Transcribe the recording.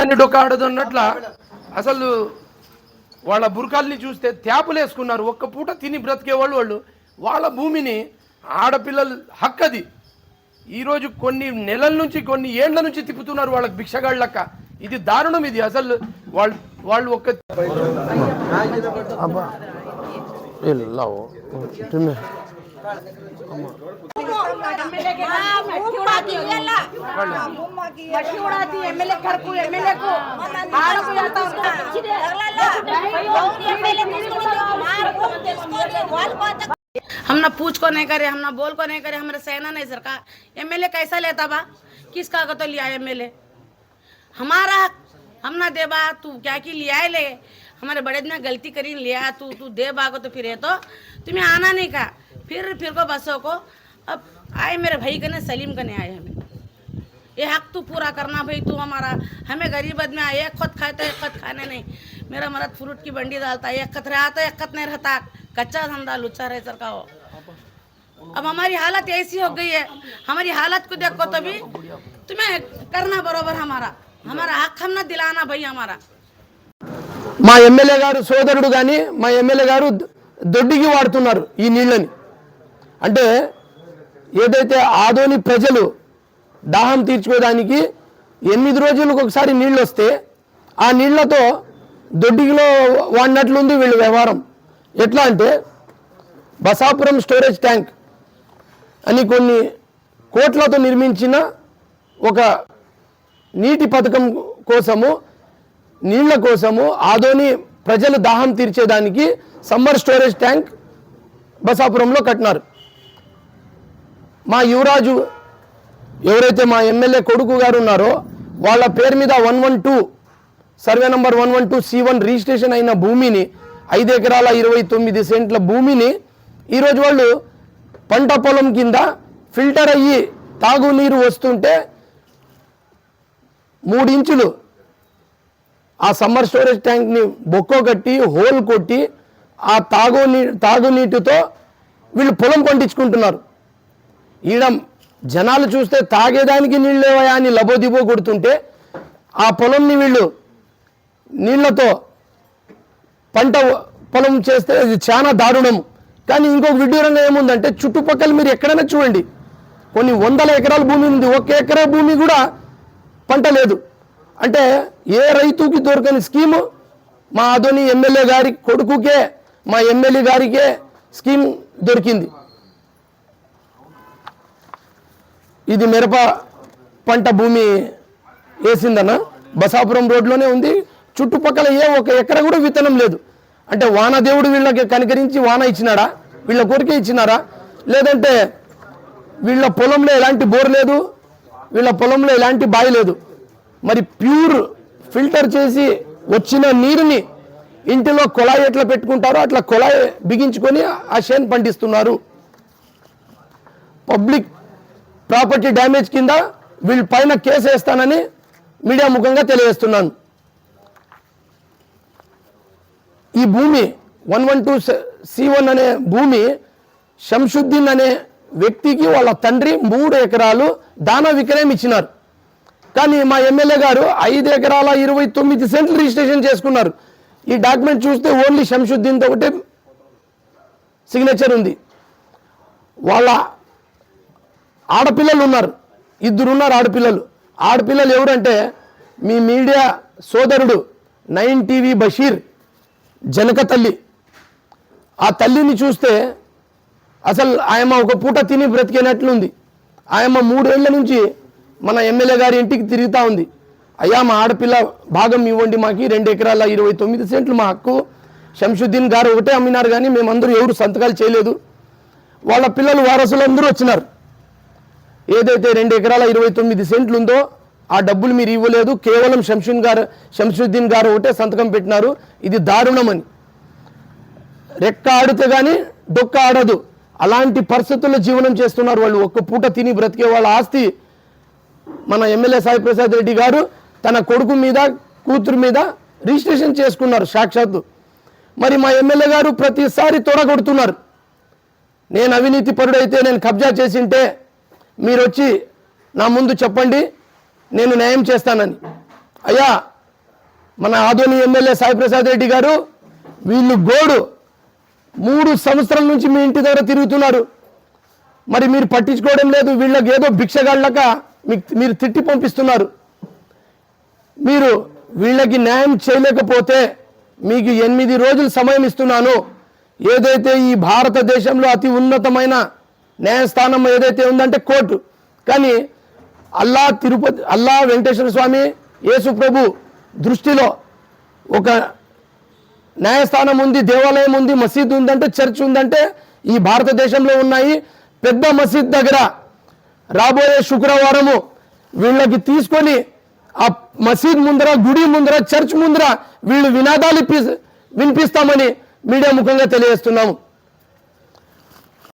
అన్నట్ల అసలు వాళ్ళ బురకాల్ని చూస్తే త్యాపులు వేసుకున్నారు ఒక్క పూట తిని బ్రతికే వాళ్ళు. వాళ్ళు వాళ్ళ భూమిని ఆడపిల్లలు హక్కది. ఈరోజు కొన్ని నెలల నుంచి కొన్ని ఏండ్ల నుంచి తిప్పుతున్నారు వాళ్ళకి భిక్షగాళ్ళక్క ఇది దారుణం ఇది. అసలు వాళ్ళు వాళ్ళు ఒక్క हम ना पूछ को नहीं करे हम ना बोल को नहीं करे, हमारे सहना नहीं सरकार। एमएलए कैसा लेता बा? किस का तो लिया एमएलए? हमारा हम ना दे बा, तू क्या की लिया है ले? हमारे बड़े ने गलती करी, लिया, तू तू दे बागो तो फिर है तो। तुम्हें आना नहीं का? फिर फिर को बसों को अब आए मेरे भाई कने सलीम कने आए हमें ये हक तू पूरा करना भाई तू हमारा हमें गरीब आदमी आए एक खत खाए तो एक खत खाने नहीं मेरा मरद फ्रूट की बंडी डालता है एक खत रहा तो एक खत नहीं रहता कच्चा धंधा लुच्चा रहे सर का हो अब हमारी हालत ऐसी हो गई है हमारी हालत को देखो तभी तुम्हें करना बरोबर हमारा हमारा हक हम ना दिलाना भाई हमारा మా ఎమ్మెల్యే గారు సోదరుడు కానీ మా ఎమ్మెల్యే గారు దొడ్డికి వాడుతున్నారు ఈ నీళ్ళని అంటే ఏదైతే ఆదోని ప్రజలు దాహం తీర్చుకోవడానికి ఎనిమిది రోజులకు ఒకసారి నీళ్ళు వస్తే ఆ నీళ్ళతో దొడ్డికిలో వాడినట్లుంది వీళ్ళ వ్యవహారం. ఎట్లా అంటే బసాపురం స్టోరేజ్ ట్యాంక్ అని కొన్ని కోట్లతో నిర్మించిన ఒక నీటి పథకం కోసము నీళ్ళ కోసము ఆదోని ప్రజలు దాహం తీర్చేదానికి సమ్మర్ స్టోరేజ్ ట్యాంక్ బసాపురంలో కట్టినారు. మా యువరాజు ఎవరైతే మా ఎమ్మెల్యే కొడుకు గారు ఉన్నారో వాళ్ళ పేరు మీద one one two survey number one one two C one registration అయిన భూమిని ఐదు ఎకరాల ఇరవై తొమ్మిది సెంట్ల భూమిని ఈరోజు వాళ్ళు పంట పొలం కింద ఫిల్టర్ అయ్యి తాగునీరు వస్తుంటే మూడు ఇంచులు ఆ సమ్మర్ స్టోరేజ్ ట్యాంక్ని బొక్కో కట్టి హోల్ కొట్టి ఆ తాగునీ తాగునీటితో వీళ్ళు పొలం పండించుకుంటున్నారు. ఈడ జనాలు చూస్తే తాగేదానికి నీళ్ళు లేవయా అని లబోదిబో కొడుతుంటే ఆ పొలంని వీళ్ళు నీళ్ళతో పంట పొలం చేస్తే ఇది చాలా దారుణం. కానీ ఇంకొక విడ్డూరంగా ఏముందంటే చుట్టుపక్కల మీరు ఎక్కడైనా చూడండి. కొన్ని వందల ఎకరాల భూమి ఉంది. ఒక ఎకరా భూమి కూడా పంట లేదు. అంటే ఏ రైతుకి దొరకని స్కీము? మా అదోని ఎమ్మెల్యే గారి కొడుకుకే మా ఎమ్మెల్యే గారికే స్కీమ్ దొరికింది. ఇది మిరప పంట భూమి వేసిందన్న. బసాపురం రోడ్లోనే ఉంది. చుట్టుపక్కల ఏ ఒక ఎక్కడ కూడా విత్తనం లేదు. అంటే వానదేవుడు వీళ్ళకి కనికరించి వాన ఇచ్చినాడా? వీళ్ళ కోరికే ఇచ్చినారా? లేదంటే వీళ్ళ పొలంలో ఎలాంటి బోర్ లేదు? వీళ్ళ పొలంలో ఎలాంటి బావి లేదు? మరి ప్యూర్ ఫిల్టర్ చేసి వచ్చిన నీరుని ఇంటిలో కుళాయి ఎట్లా పెట్టుకుంటారో అట్లా కుళాయి బిగించుకొని ఆ షేన్ పండిస్తున్నారు. పబ్లిక్ ప్రాపర్టీ డ్యామేజ్ కింద వీళ్ళ పైన కేసు వేస్తానని మీడియా ముఖంగా తెలియజేస్తున్నాను. ఈ భూమి one one two C one అనే భూమి శంషుద్దీన్ అనే వ్యక్తికి వాళ్ళ తండ్రి మూడు ఎకరాలు దాన విక్రయం ఇచ్చినారు. కానీ మా ఎమ్మెల్యే గారు ఐదు ఎకరాల ఇరవై తొమ్మిది సెంట్లు రిజిస్ట్రేషన్ చేసుకున్నారు. ఈ డాక్యుమెంట్ చూస్తే ఓన్లీ శంషుద్దీన్తో ఒకటే సిగ్నేచర్ ఉంది. వాళ్ళ ఆడపిల్లలు ఉన్నారు. ఇద్దరు ఉన్నారు ఆడపిల్లలు. ఆడపిల్లలు ఎవరంటే మీ మీడియా సోదరుడు నైన్ టీవీ బషీర్ జనక తల్లి. ఆ తల్లిని చూస్తే అసలు ఆయమ్మ ఒక పూట తిని బ్రతికేనట్లుంది. ఆయమ్మ మూడేళ్ళ నుంచి మన ఎమ్మెల్యే గారి ఇంటికి తిరుగుతూ ఉంది. అయ్యా మా ఆడపిల్ల భాగం ఇవ్వండి మాకు. రెండు ఎకరాల ఇరవై తొమ్మిది సెంట్లు మా హక్కు. శంషుద్దీన్ గారు ఒకటే అమ్మినారు కానీ మేమందరూ ఎవరు సంతకాలు చేయలేదు. వాళ్ళ పిల్లలు వారసులందరూ వచ్చినారు. ఏదైతే రెండు ఎకరాల ఇరవై తొమ్మిది సెంట్లు ఉందో ఆ డబ్బులు మీరు ఇవ్వలేదు. కేవలం శంషున్ గారు శంషుద్దీన్ గారు ఒకటే సంతకం పెట్టినారు. ఇది దారుణమని. రెక్క ఆడితే కానీ డొక్క ఆడదు. అలాంటి పరిస్థితుల్లో జీవనం చేస్తున్నారు వాళ్ళు. ఒక్క పూట తిని బ్రతికే వాళ్ళ ఆస్తి మన ఎమ్మెల్యే సాయి ప్రసాద్ రెడ్డి గారు తన కొడుకు మీద కూతురు మీద రిజిస్ట్రేషన్ చేసుకున్నారు సాక్షాత్తు. మరి మా ఎమ్మెల్యే గారు ప్రతిసారి తొడగొడుతున్నారు. నేను అవినీతి పరుడైతే నేను కబ్జా చేసింటే మీరు వచ్చి నా ముందు చెప్పండి నేను న్యాయం చేస్తానని. అయ్యా మన ఆధోని ఎమ్మెల్యే సాయి ప్రసాద్ రెడ్డి గారు వీళ్ళు గోడు మూడు సంవత్సరాల నుంచి మీ ఇంటి దగ్గర తిరుగుతున్నారు. మరి మీరు పట్టించుకోవడం లేదు వీళ్ళకి ఏదో భిక్షగాళ్ళక మీకు మీరు తిట్టి పంపిస్తున్నారు. మీరు వీళ్ళకి న్యాయం చేయలేకపోతే మీకు ఎనిమిది రోజులు సమయం ఇస్తున్నాను. ఏదైతే ఈ భారతదేశంలో అతి ఉన్నతమైన న్యాయస్థానం ఏదైతే ఉందంటే కోర్టు. కానీ అల్లా తిరుపతి అల్లా వెంకటేశ్వర స్వామి యేసు ప్రభు దృష్టిలో ఒక న్యాయస్థానం ఉంది దేవాలయం ఉంది మసీద్ ఉందంటే చర్చ్ ఉందంటే ఈ భారతదేశంలో ఉన్నాయి. పెద్ద మసీద్ దగ్గర రాబోయే శుక్రవారము వీళ్ళకి తీసుకొని ఆ మసీద్ ముందర గుడి ముందర చర్చ్ ముందర వీళ్ళు వినాదాలు ఇప్పి వినిపిస్తామని మీడియా ముఖంగా తెలియజేస్తున్నాము.